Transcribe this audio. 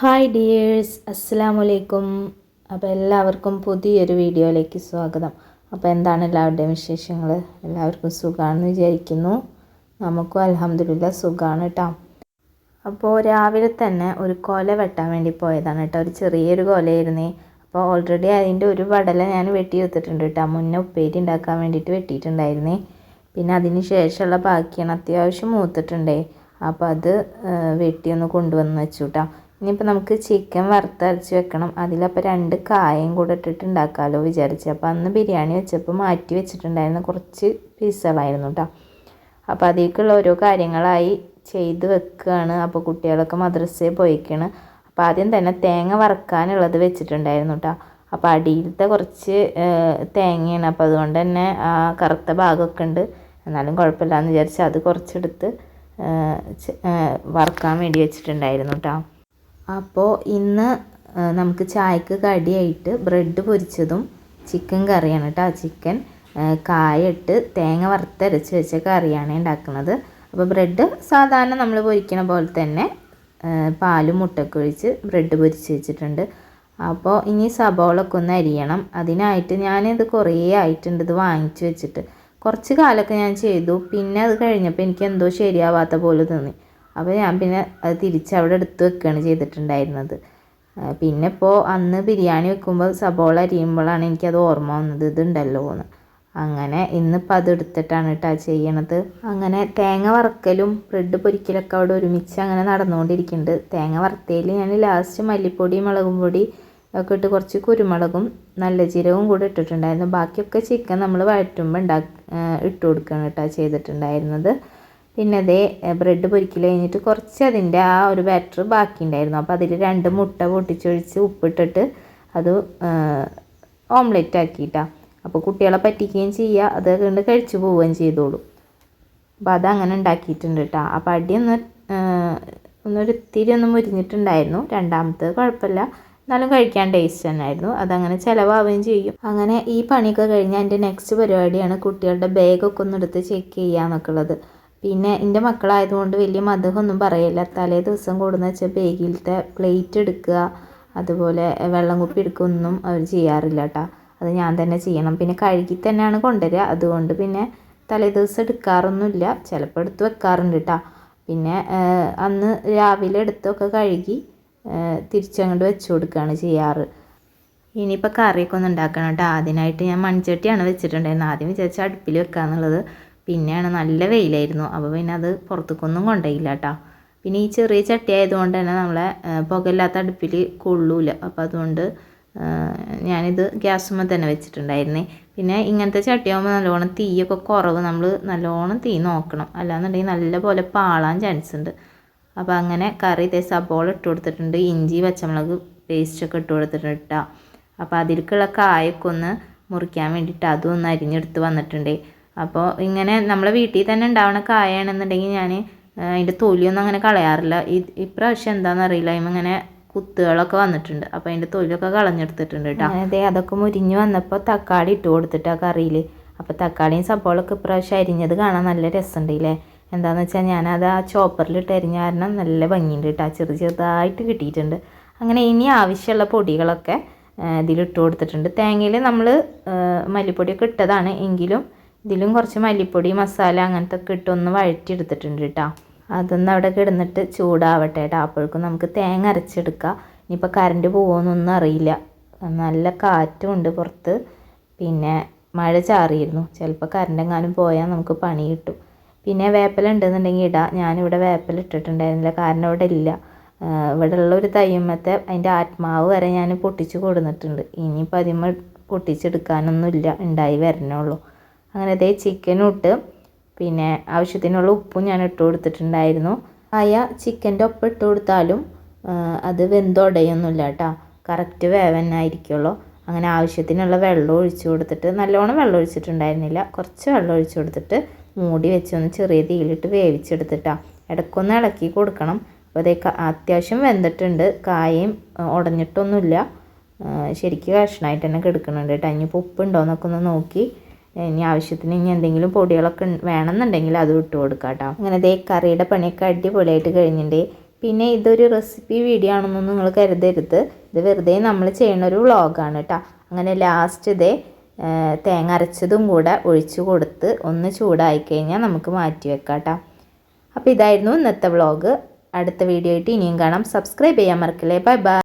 Hi dears അസ്സലാമു അലൈക്കും അപ്പോൾ എല്ലാവർക്കും പുതിയൊരു വീഡിയോയിലേക്ക് സ്വാഗതം. അപ്പോൾ എന്താണ് എല്ലാവരുടെയും വിശേഷങ്ങൾ എല്ലാവർക്കും സുഖമാണെന്ന് വിചാരിക്കുന്നു. നമുക്കും അലഹമ്മദില്ല സുഖമാണ് കേട്ടോ അപ്പോൾ രാവിലെ തന്നെ ഒരു കൊല വെട്ടാൻ വേണ്ടി പോയതാണ് കേട്ടോ ഒരു ചെറിയൊരു കൊലയായിരുന്നേ. അപ്പോൾ ഓൾറെഡി അതിന്റെ ഒരു വടല ഞാൻ വെട്ടി എടുത്തിട്ടുണ്ട് കേട്ടോ മുന്നേ ഉപ്പേരി ഉണ്ടാക്കാൻ വേണ്ടിയിട്ട് വെട്ടിയിട്ടുണ്ടായിരുന്നേ. പിന്നെ അതിന് ശേഷമുള്ള ബാക്കിയാണ് അത്യാവശ്യം മൂത്തിട്ടുണ്ടേ. അപ്പോൾ അത് വെട്ടിയൊന്ന് കൊണ്ടുവന്ന് വെച്ചു കേട്ടോ ഇനിയിപ്പോൾ നമുക്ക് ചിക്കൻ വറുത്തരച്ച് വെക്കണം. അതിലപ്പോൾ രണ്ട് കായം കൂടെ ഇട്ടിട്ട് ഉണ്ടാക്കാമല്ലോ വിചാരിച്ചു. അപ്പോൾ അന്ന് ബിരിയാണി വെച്ചപ്പോൾ മാറ്റി വെച്ചിട്ടുണ്ടായിരുന്ന കുറച്ച് പീസുകളായിരുന്നു കേട്ടോ അപ്പോൾ അതിലേക്കുള്ള ഓരോ കാര്യങ്ങളായി ചെയ്ത് വെക്കുകയാണ് അപ്പോൾ കുട്ടികളൊക്കെ മദ്രസയിൽ പോയിക്കാണ്. അപ്പോൾ ആദ്യം തന്നെ തേങ്ങ വറക്കാനുള്ളത് വെച്ചിട്ടുണ്ടായിരുന്നു കേട്ടോ അപ്പോൾ അടിയിലത്തെ കുറച്ച് തേങ്ങയാണ്. അപ്പോൾ അതുകൊണ്ട് തന്നെ ആ കറുത്ത ഭാഗമൊക്കെ ഉണ്ട്. എന്നാലും കുഴപ്പമില്ല എന്ന് വിചാരിച്ച് അത് കുറച്ചെടുത്ത് വറുക്കാൻ വേണ്ടി വെച്ചിട്ടുണ്ടായിരുന്നു കേട്ടോ അപ്പോൾ ഇന്ന് നമുക്ക് ചായക്ക് കടിയായിട്ട് ബ്രെഡ് പൊരിച്ചതും ചിക്കൻ കറിയാണ് കേട്ടോ. ചിക്കൻ കായിട്ട് തേങ്ങ വറുത്തരച്ച് വെച്ച കറിയാണ് ഉണ്ടാക്കുന്നത്. അപ്പോൾ ബ്രെഡ് സാധാരണ നമ്മൾ പൊരിക്കണ പോലെ തന്നെ പാലും മുട്ടൊക്കെ ഒഴിച്ച് ബ്രെഡ് പൊരിച്ച് വെച്ചിട്ടുണ്ട്. അപ്പോൾ ഇനി സബോളൊക്കെ ഒന്ന് അരിയണം. അതിനായിട്ട് ഞാനിത് കുറേ ആയിട്ടുണ്ട് ഇത് വാങ്ങിച്ചു വെച്ചിട്ട്. കുറച്ച് കാലമൊക്കെ ഞാൻ ചെയ്തു. പിന്നെ അത് കഴിഞ്ഞപ്പോൾ എനിക്ക് എന്തോ ശരിയാവാത്ത പോലെ തോന്നി. അപ്പോൾ ഞാൻ പിന്നെ അത് തിരിച്ച് അവിടെ എടുത്ത് വെക്കുകയാണ് ചെയ്തിട്ടുണ്ടായിരുന്നത്. പിന്നെ ഇപ്പോൾ അന്ന് ബിരിയാണി വെക്കുമ്പോൾ സബോള അരിയുമ്പോഴാണ് എനിക്കത് ഓർമ്മ വന്നത് ഇതുണ്ടല്ലോ എന്ന്. അങ്ങനെ ഇന്നിപ്പോൾ അത് എടുത്തിട്ടാണ് കേട്ടോ ചെയ്യണത്. അങ്ങനെ തേങ്ങ വറക്കലും ബ്രെഡ് പൊരിക്കലൊക്കെ അവിടെ ഒരുമിച്ച് അങ്ങനെ നടന്നുകൊണ്ടിരിക്കുന്നുണ്ട്. തേങ്ങ വറുത്തതിൽ ഞാൻ ലാസ്റ്റ് മല്ലിപ്പൊടി മുളകും പൊടി ഒക്കെ ഇട്ട് കുറച്ച് കുരുമുളകും നല്ല ജീരകവും കൂടെ ഇട്ടിട്ടുണ്ടായിരുന്നു. ബാക്കിയൊക്കെ ചിക്കൻ നമ്മൾ വഴറ്റുമ്പോൾ ഉണ്ടാ ഇട്ട് കൊടുക്കുകയാണ് കേട്ടോ ചെയ്തിട്ടുണ്ടായിരുന്നത്. പിന്നെ അതേ ബ്രെഡ് പൊരിക്കൽ കഴിഞ്ഞിട്ട് കുറച്ച് അതിന്റെ ആ ഒരു ബാറ്റർ ബാക്കി ഉണ്ടായിരുന്നു അപ്പോൾ അതിൽ രണ്ട് മുട്ട പൊട്ടിച്ചൊഴിച്ച് ഉപ്പിട്ടിട്ട് അത് ഓംലെറ്റ് ആക്കിയിട്ടാണ് അപ്പോൾ കുട്ടികളെ പറ്റിക്കുകയും ചെയ്യുക അത് കണ്ട് കഴിച്ചു പോവുകയും ചെയ്തോളൂ. അപ്പോൾ അതങ്ങനെ ഉണ്ടാക്കിയിട്ടുണ്ട് കേട്ടോ. അപ്പോൾ അടിയൊന്ന് ഒന്നൊരു ഇത്തിരി ഒന്ന് മുരിഞ്ഞിട്ടുണ്ടായിരുന്നു. രണ്ടാമത്തെ കുഴപ്പമില്ല. എന്നാലും കഴിക്കാൻ ടേസ്റ്റ് തന്നെയായിരുന്നു. അതങ്ങനെ ചിലവാവുകയും ചെയ്യും. അങ്ങനെ ഈ പണിയൊക്കെ കഴിഞ്ഞാൽ എന്റെ നെക്സ്റ്റ് പരിപാടിയാണ് കുട്ടികളുടെ ബാഗൊക്കെ ഒന്ന് എടുത്ത് ചെക്ക് ചെയ്യാന്നൊക്കെ ഉള്ളത്. പിന്നെ എന്റെ മക്കളായതുകൊണ്ട് വലിയ മതമൊന്നും പറയില്ല. തലേ ദിവസം കൂടുന്ന വെച്ചാൽ ബേഗിലത്തെ പ്ലേറ്റ് എടുക്കുക അതുപോലെ വെള്ളം കുപ്പി എടുക്കുക ഒന്നും അവർ ചെയ്യാറില്ല കേട്ടോ അത് ഞാൻ തന്നെ ചെയ്യണം. പിന്നെ കഴുകി തന്നെയാണ് കൊണ്ടുവരിക. അതുകൊണ്ട് പിന്നെ തലേ ദിവസം എടുക്കാറൊന്നുമില്ല. ചിലപ്പോൾ എടുത്ത് വെക്കാറുണ്ട് കേട്ടോ പിന്നെ അന്ന് രാവിലെ എടുത്തൊക്കെ കഴുകി തിരിച്ചങ്ങോട്ട് വെച്ച് കൊടുക്കുകയാണ് ചെയ്യാറ്. ഇനിയിപ്പോൾ കറിയൊക്കെ ഒന്ന് ഉണ്ടാക്കണം കേട്ടോ അതിനായിട്ട് ഞാൻ മൺചട്ടിയാണ് വെച്ചിട്ടുണ്ടായിരുന്നത്. ആദ്യം വിചാരിച്ച അടുപ്പിൽ വെക്കാന്നുള്ളത്. പിന്നെയാണ് നല്ല വെയിലായിരുന്നു. അപ്പോൾ പിന്നെ അത് പുറത്തേക്കൊന്നും കൊണ്ടുപോയില്ല കേട്ടോ പിന്നെ ഈ ചെറിയ ചട്ടി ആയതുകൊണ്ട് തന്നെ നമ്മളെ പുകയില്ലാത്ത അടുപ്പിൽ കൊള്ളൂല. അപ്പോൾ അതുകൊണ്ട് ഞാനിത് ഗ്യാസുമ്മ തന്നെ വെച്ചിട്ടുണ്ടായിരുന്നേ. പിന്നെ ഇങ്ങനത്തെ ചട്ടിയാകുമ്പോൾ നല്ലോണം തീയൊക്കെ കുറവ് നമ്മൾ നല്ലോണം തീ നോക്കണം. അല്ലാന്നുണ്ടെങ്കിൽ നല്ല പോലെ പാളാൻ ചാൻസ് ഉണ്ട്. അപ്പോൾ അങ്ങനെ കറി ഇതേ സബോള ഇട്ട് കൊടുത്തിട്ടുണ്ട്. ഇഞ്ചി പച്ചമുളക് പേസ്റ്റൊക്കെ ഇട്ട് കൊടുത്തിട്ടുണ്ട് കേട്ടോ അപ്പോൾ അതിലേക്കുള്ള കായൊക്കെ ഒന്ന് മുറിക്കാൻ വേണ്ടിയിട്ട് അതും ഒന്ന് അരിഞ്ഞെടുത്ത് വന്നിട്ടുണ്ട്. അപ്പോൾ ഇങ്ങനെ നമ്മളെ വീട്ടിൽ തന്നെ ഉണ്ടാവണ കായാണെന്നുണ്ടെങ്കിൽ ഞാൻ അതിന്റെ തൊലിയൊന്നും അങ്ങനെ കളയാറില്ല. ഇപ്രാവശ്യം എന്താണെന്ന് അറിയില്ല. ഇങ്ങനെ കുത്തുകളൊക്കെ വന്നിട്ടുണ്ട്. അപ്പോൾ അതിന്റെ തൊലിയൊക്കെ കളഞ്ഞെടുത്തിട്ടുണ്ട് കേട്ടോ. അതെ അതൊക്കെ മുരിഞ്ഞ് വന്നപ്പോൾ തക്കാളി ഇട്ട് കൊടുത്തിട്ട് കറിയിൽ അപ്പോൾ തക്കാളിയും സബോളൊക്കെ ഇപ്രാവശ്യം അരിഞ്ഞത് കാണാൻ നല്ല രസമുണ്ടല്ലേ എന്താണെന്ന് വെച്ചാൽ ഞാനത് ആ ചോപ്പറിലിട്ട് അരിഞ്ഞ കാരണം നല്ല ഭംഗിയുണ്ട് കേട്ടോ. ചെറു ചെറുതായിട്ട് കിട്ടിയിട്ടുണ്ട്. അങ്ങനെ ഇനി ആവശ്യമുള്ള പൊടികളൊക്കെ ഇതിലിട്ട് കൊടുത്തിട്ടുണ്ട്. തേങ്ങയിൽ നമ്മൾ മല്ലിപ്പൊടിയൊക്കെ ഇട്ടതാണ്. എങ്കിലും ഇതിലും കുറച്ച് മല്ലിപ്പൊടി മസാല അങ്ങനത്തെ ഒക്കെ ഇട്ടൊന്ന് വഴറ്റിയെടുത്തിട്ടുണ്ട് കേട്ടോ അതൊന്ന് അവിടെ കിടന്നിട്ട് ചൂടാവട്ടെ കേട്ടോ അപ്പോഴേക്കും നമുക്ക് തേങ്ങ അരച്ചെടുക്കാം. ഇനിയിപ്പോൾ കറണ്ട് പോകുമെന്നൊന്നും അറിയില്ല. നല്ല കാറ്റുമുണ്ട് പുറത്ത്. പിന്നെ മഴ ചാറിയിരുന്നു. ചിലപ്പോൾ കറണ്ട് എങ്ങാനും പോയാൽ നമുക്ക് പണി കിട്ടും. പിന്നെ വേപ്പില ഉണ്ടെന്നുണ്ടെങ്കിൽ ഇടാം. ഞാനിവിടെ വേപ്പില ഇട്ടിട്ടുണ്ടായിരുന്നില്ല. കാരണം ഇവിടെ ഇല്ല. ഇവിടെ ഉള്ള ഒരു തയ്യമ്മത്തെ അതിന്റെ ആത്മാവ് വരെ ഞാൻ പൊട്ടിച്ച് കൊടുത്തിട്ടുണ്ട് ഇനിയിപ്പോൾ അതിമ്മ പൊട്ടിച്ചെടുക്കാനൊന്നുമില്ല. ഉണ്ടായി വരണുള്ളൂ അങ്ങനെ അതേ ചിക്കനും ഇട്ട്. പിന്നെ ആവശ്യത്തിനുള്ള ഉപ്പും ഞാൻ ഇട്ട് കൊടുത്തിട്ടുണ്ടായിരുന്നു. ആയ ചിക്കന്റെ ഒപ്പം ഇട്ട് കൊടുത്താലും അത് വെന്തുടയൊന്നുമില്ല കേട്ടോ. കറക്റ്റ് വേവനായിരിക്കുള്ളൂ അങ്ങനെ ആവശ്യത്തിനുള്ള വെള്ളം ഒഴിച്ചു കൊടുത്തിട്ട് നല്ലോണം വെള്ളം ഒഴിച്ചിട്ടുണ്ടായിരുന്നില്ല. കുറച്ച് വെള്ളം ഒഴിച്ചു കൊടുത്തിട്ട് മൂടി വെച്ച് ഒന്ന് ചെറിയ തീയിലിട്ട് വേവിച്ചെടുത്തിട്ടാണ് ഇടയ്ക്കൊന്ന് ഇളക്കി കൊടുക്കണം. അപ്പോൾ അതേ അത്യാവശ്യം വെന്തിട്ടുണ്ട്. കായയും ഉടഞ്ഞിട്ടൊന്നുമില്ല. ശരിക്കും കഷ്ണമായിട്ട് തന്നെ കിടക്കുന്നുണ്ട് കേട്ടോ. ഇനിയിപ്പോൾ ഉപ്പുണ്ടോയെന്നൊക്കെ ഒന്ന് നോക്കി. ഇനി ആവശ്യത്തിന് ഇനി എന്തെങ്കിലും പൊടികളൊക്കെ വേണമെന്നുണ്ടെങ്കിൽ അതും ഇട്ട് കൊടുക്കാം കേട്ടോ അങ്ങനെ ദേ കറിയുടെ പണിയൊക്കെ അടിപൊളിയായിട്ട് കഴിഞ്ഞിട്ടുണ്ട് പിന്നെ ഇതൊരു റെസിപ്പി വീഡിയോ ആണെന്നൊന്നും നിങ്ങൾ കരുതരുത്. ഇത് വെറുതെ നമ്മൾ ചെയ്യുന്ന ഒരു വ്ളോഗാണ് കേട്ടോ അങ്ങനെ ലാസ്റ്റ് ഇതേ തേങ്ങ അരച്ചതും കൂടെ ഒഴിച്ചു കൊടുത്ത് ഒന്ന് ചൂടായി കഴിഞ്ഞാൽ നമുക്ക് മാറ്റി വെക്കാം കേട്ടോ അപ്പോൾ ഇതായിരുന്നു ഇന്നത്തെ വ്ളോഗ് അടുത്ത വീഡിയോ ആയിട്ട് ഇനിയും കാണാം. സബ്സ്ക്രൈബ് ചെയ്യാൻ മറക്കില്ലേ. Bye bye